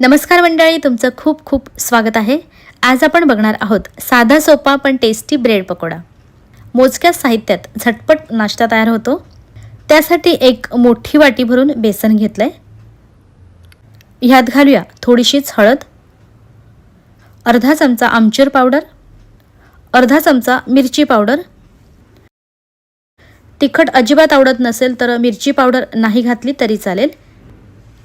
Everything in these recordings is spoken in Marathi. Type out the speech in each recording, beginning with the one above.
नमस्कार मंडळी तुमचं खूप खूप स्वागत आहे. आज आपण बघणार आहोत साधा सोपा पण टेस्टी ब्रेड पकोडा. मोजक्या साहित्यात झटपट नाश्ता तयार होतो. त्यासाठी एक मोठी वाटी भरून बेसन घेतलंय. ह्यात घालूया थोडीशीच हळद अर्धा चमचा आमचूर पावडर अर्धा चमचा मिरची पावडर. तिखट अजिबात आवडत नसेल तर मिरची पावडर नाही घातली तरी चालेल.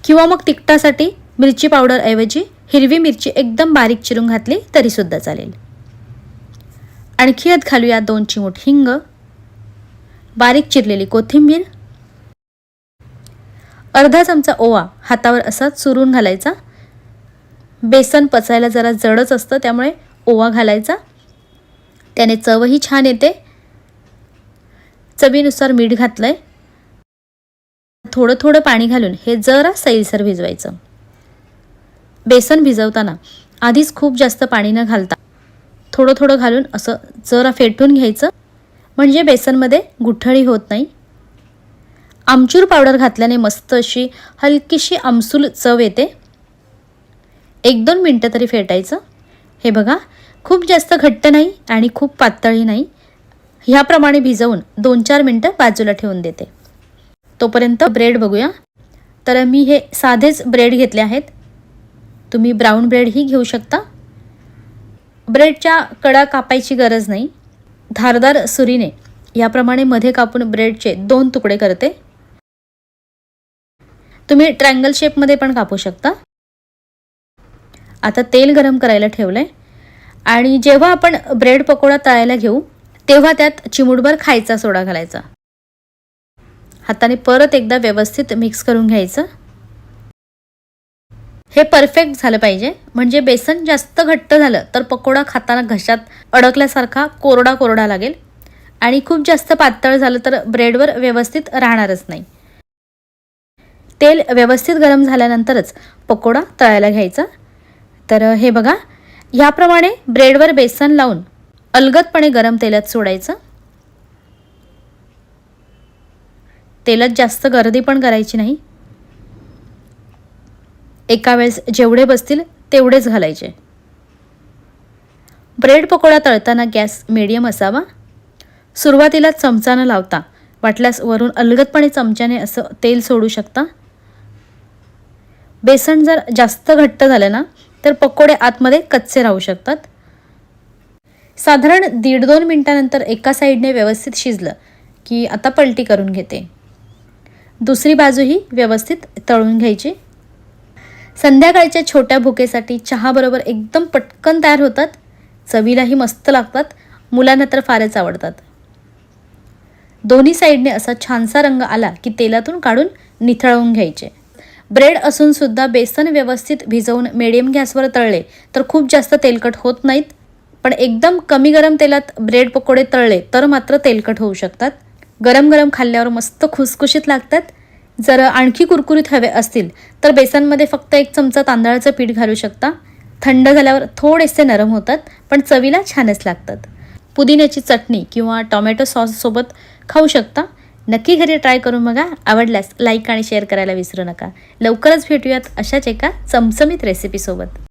किंवा मग तिखटासाठी मिरची पावडरऐवजी हिरवी मिरची एकदम बारीक चिरून घातली तरीसुद्धा चालेल. आणखी यात घालूया दोन चिमूट हिंग बारीक चिरलेली कोथिंबीर अर्धा चमचा ओवा हातावर असा चुरून घालायचा. बेसन पचायला जरा जडच असतं त्यामुळे ओवा घालायचा. त्याने चवही छान येते. चवीनुसार मीठ घातलंय. थोडं थोडं पाणी घालून हे जरा सैलसर भिजवायचं. बेसन भिजवताना आधीच खूप जास्त पाणी न घालता थोडं थोडं घालून असं जरा फेटून घ्यायचं. म्हणजे बेसनमध्ये गुठळी होत नाही. आमचूर पावडर घातल्याने मस्त अशी हलकीशी आमसूल चव येते. एक दोन मिनटं तरी फेटायचं. हे बघा खूप जास्त घट्ट नाही आणि खूप पातळी नाही. ह्याप्रमाणे भिजवून दोन चार मिनटं बाजूला ठेवून देते. तोपर्यंत ब्रेड बघूया. तर मी हे साधेच ब्रेड घेतले आहेत. तुम्ही ब्राऊन ब्रेडही घेऊ शकता. ब्रेडच्या कडा कापायची गरज नाही. धारदार सुरीने याप्रमाणे मध्ये कापून ब्रेडचे दोन तुकडे करते. तुम्ही ट्रँगल शेपमध्ये पण कापू शकता. आता तेल गरम करायला ठेवलंय. आणि जेव्हा आपण ब्रेड पकोडा तळायला घेऊ तेव्हा त्यात चिमुडभर खायचा सोडा घालायचा. हाताने परत एकदा व्यवस्थित मिक्स करून घ्यायचं. हे परफेक्ट झालं पाहिजे. म्हणजे बेसन जास्त घट्ट झालं तर पकोडा खाताना घशात अडकल्यासारखा कोरडा कोरडा लागेल. आणि खूप जास्त पातळ झालं तर ब्रेडवर व्यवस्थित राहणारच नाही. तेल व्यवस्थित गरम झाल्यानंतरच पकोडा तळायला घ्यायचा. तर हे बघा ह्याप्रमाणे ब्रेडवर बेसन लावून अलगदपणे गरम तेलात सोडायचं. तेलात जास्त गर्दी पण करायची नाही. एका वेळेस जेवढे बसतील तेवढेच घालायचे. ब्रेड पकोडा तळताना गॅस मिडियम असावा. सुरुवातीला चमचा न लावता वाटल्यास वरून अलगदपणे चमच्याने असं तेल सोडू शकता. बेसन जर जास्त घट्ट झालं ना तर पकोडे आतमध्ये कच्चे राहू शकतात. साधारण दीड दोन मिनटानंतर एका साईडने व्यवस्थित शिजलं की आता पलटी करून घेते. दुसरी बाजूही व्यवस्थित तळून घ्यायची. संध्याकाळच्या छोट्या भुकेसाठी चहाबरोबर एकदम पटकन तयार होतात. चवीलाही मस्त लागतात. मुलांना तर फारच आवडतात. दोन्ही साईडने असा छानसा रंग आला की तेलातून काढून निथळवून घ्यायचे. ब्रेड असून सुद्धा बेसन व्यवस्थित भिजवून मिडियम गॅसवर तळले तर खूप जास्त तेलकट होत नाहीत. पण एकदम कमी गरम तेलात ब्रेड पकोडे तळले तर मात्र तेलकट होऊ शकतात. गरम गरम खाल्ल्यावर मस्त खुसखुशीत लागतात. जर आणखी कुरकुरीत हवे असतील तर बेसनमध्ये फक्त एक चमचा तांदळाचं पीठ घालू शकता. थंड झाल्यावर थोडेसे नरम होतात पण चवीला छानच लागतात. पुदिन्याची चटणी किंवा टॉमॅटो सॉससोबत खाऊ शकता. नक्की घरी ट्राय करून बघा. आवडल्यास लाईक आणि शेअर करायला विसरू नका. लवकरच भेटूयात अशाच एका चमचमीत रेसिपीसोबत